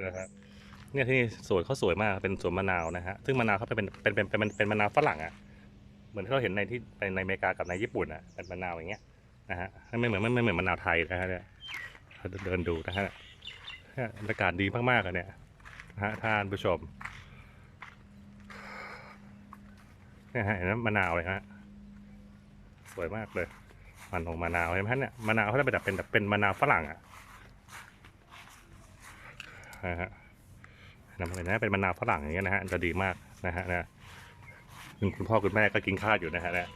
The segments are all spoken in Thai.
นะครับเนี่ยที่นี่สวนเขาสวยมากเป็นสวนมะนาวนะฮะซึ่งมะนาวเขาเป็นเป็นเป็นเป็นเป็นมะนาวฝรั่งอะเหมือนที่เราเห็นในที่ในอเมริกากับในญี่ปุ่นอะเป็นมะนาวอย่างเงี้ยนะฮะไม่เหมือนไม่เหมือนมะนาวไทยนะฮะเนี่ยเราเดินดูนะฮะบรรยากาศดีมากๆอะเนี่ยนะฮะท่านผู้ชมเนี่ยฮะเห็นไหมมะนาวเลยฮะสวยมากเลยมันของมะนาวเห็นไหมฮะเนี่ยมะนาวเขาจะเป็นแบบเป็นแบบเป็นมะนาวฝรั่งอะ นะฮะนำมาเลยนะเป็นมะนาวฝรั่งอย่างเงี้ยนะฮะจะดีมากนะฮะนะคุณคุณพ่อคุณแม่ก็กินข้าวอยู่นะฮะนะ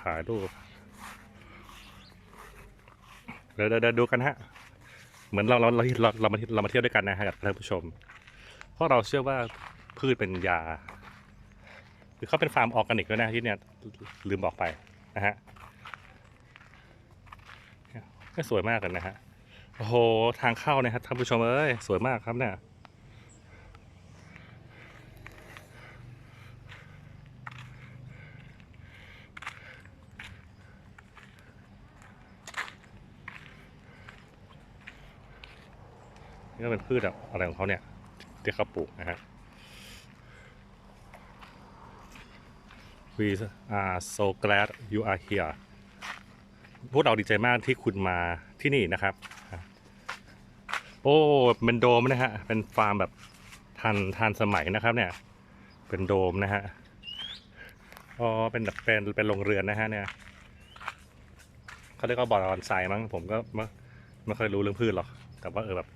ถ่ายรูปเดี๋ยวเดี๋ยวเดี๋ยวดูกันฮะ เหมือนเราเราเราเราเรามาเรามาเที่ยวด้วยกันนะฮะกับท่านผู้ชม เพราะเราเชื่อว่าพืชเป็นยา คือเขาเป็นฟาร์มออร์แกนิกด้วยนะที่เนี่ยลืมบอกไป นะฮะก็สวยมากเลยนะฮะโอ้โหทางเข้าเนี่ยครับท่านผู้ชมเอ้ยสวยมากครับเนี่ยนี่ก็เป็นพืชอะไรของเขาเนี่ยที่เขาปลูกนะฮะ We are so glad you are here พวกเราดีใจมากที่คุณมาที่นี่นะครับ โอ้เป็นโดมนะฮะ เป็นฟาร์มแบบทันทันสมัยนะครับเนี่ย เป็นโดมนะฮะ อ๋อ เป็นแบบเป็นเป็นโรงเรือนนะฮะเนี่ยเขาเรียกว่าบอลอนไซมั้ง ผมก็ไม่ไม่ค่อยรู้เรื่องพืชหรอก แต่ว่าเออแบบ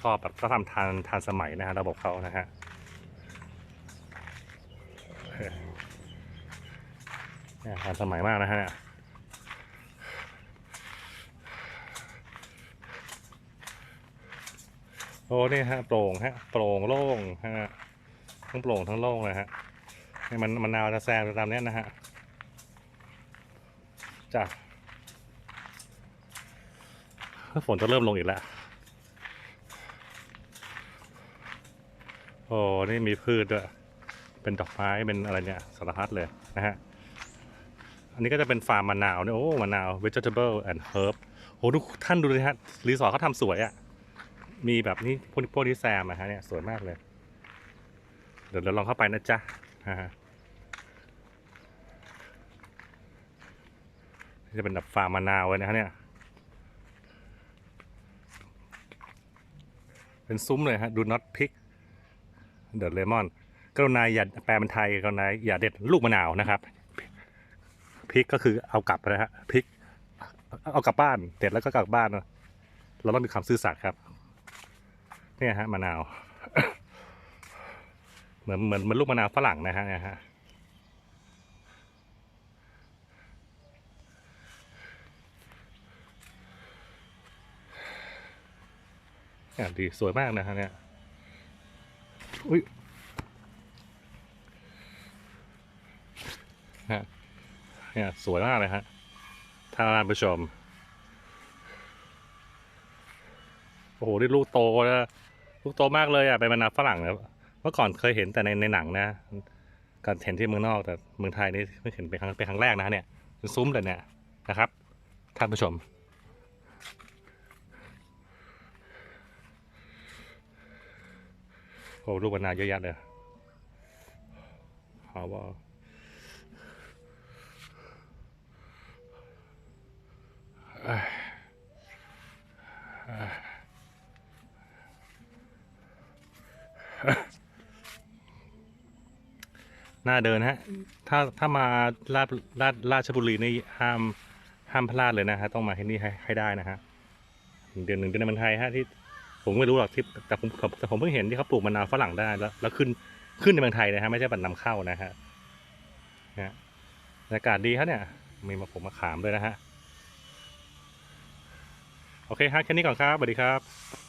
ชอบแบบเขาทำทันทันสมัยนะฮะระบบเขานะฮะ เนี่ย ทันสมัยมากนะฮะเนี่ยโอ้นี่ฮะโปร่งฮะโปร่งโล่งฮะทั้งโปร่งทั้งโล่งเลยฮะนี่มันมันนาวจะแซงตามเนี้ยนะฮะจ้ะฝนจะเริ่มลงอีกแล้วโอ้นี่มีพืชด้วย เป็นดอกไม้เป็นอะไรเนี่ยสารพัดเลยนะฮะ อันนี้ก็จะเป็นฟาร์มมะนาวเนี่ยโอ้มะนาว vegetable and herb โหทุกท่านดูเลยฮะรีสอร์ทเขาทำสวยอะ่ะ มีแบบนี้พวกพวกนี้แซมอะฮะเนี่ยสวยมากเลย เดี๋ยวเราลองเข้าไปนะจ๊ะฮะจะเป็นแบบฟาร์มมะนาวเลยนะฮะเนี่ยเป็นซุ้มเลยฮะ do not pick the lemon กรุณาอย่าแปลเป็นไทยกรุณาอย่าเด็ดลูกมะนาวนะครับ พริกก็คือเอากลับนะฮะพริก เอากลับบ้านเด็ดแล้วก็กลับบ้านเราต้องมีความซื่อสัตย์ครับ เนี่ยฮะมะนาว เหมือนเหมือนมือนลูกมะนาวฝรั่งนะฮะเนี่ยฮะเนี่ยดีสวยมากนะฮะเนี่ย อุ้ยฮะ เนี่ยสวยมากเลยฮะท่านผู้ชม โอ้โหนี่ลูกโตนะลูกโตมากเลยอะเป็นมะนาวฝรั่งนะเมื่อก่อนเคยเห็นแต่ในในหนังนะการเห็นที่เมืองนอกแต่เมืองไทยนี่ไม่เห็นเป็นครั้งเป็นครั้งแรกนะเนี่ยซุ้มเลยเนี่ยนะครับท่านผู้ชมโอ้ลูกมะนาวเยอะแยะเลยหาว่ น่าเดินฮะ ถ้าถ้ามาลาดลาดราชบุรีนี่ห้ามห้ามพลาดเลยนะฮะ ต้องมาที่นี่ให้ให้ได้นะฮะ เดือนหนึ่งเดือนในเมืองไทยฮะที่ผมไม่รู้หรอกที่แต่ผมแต่ผมเพิ่งเห็นที่เขาปลูกมะนาวฝรั่งได้แล้วแล้วขึ้นขึ้นในเมืองไทยนะฮะไม่ใช่บัตรนำเข้านะฮะนะฮะบรรยากาศดีครับเนี่ยมีมาผมมาขามด้วยนะฮะ โอเคฮะแค่นี้ก่อนครับสวัสดีครับ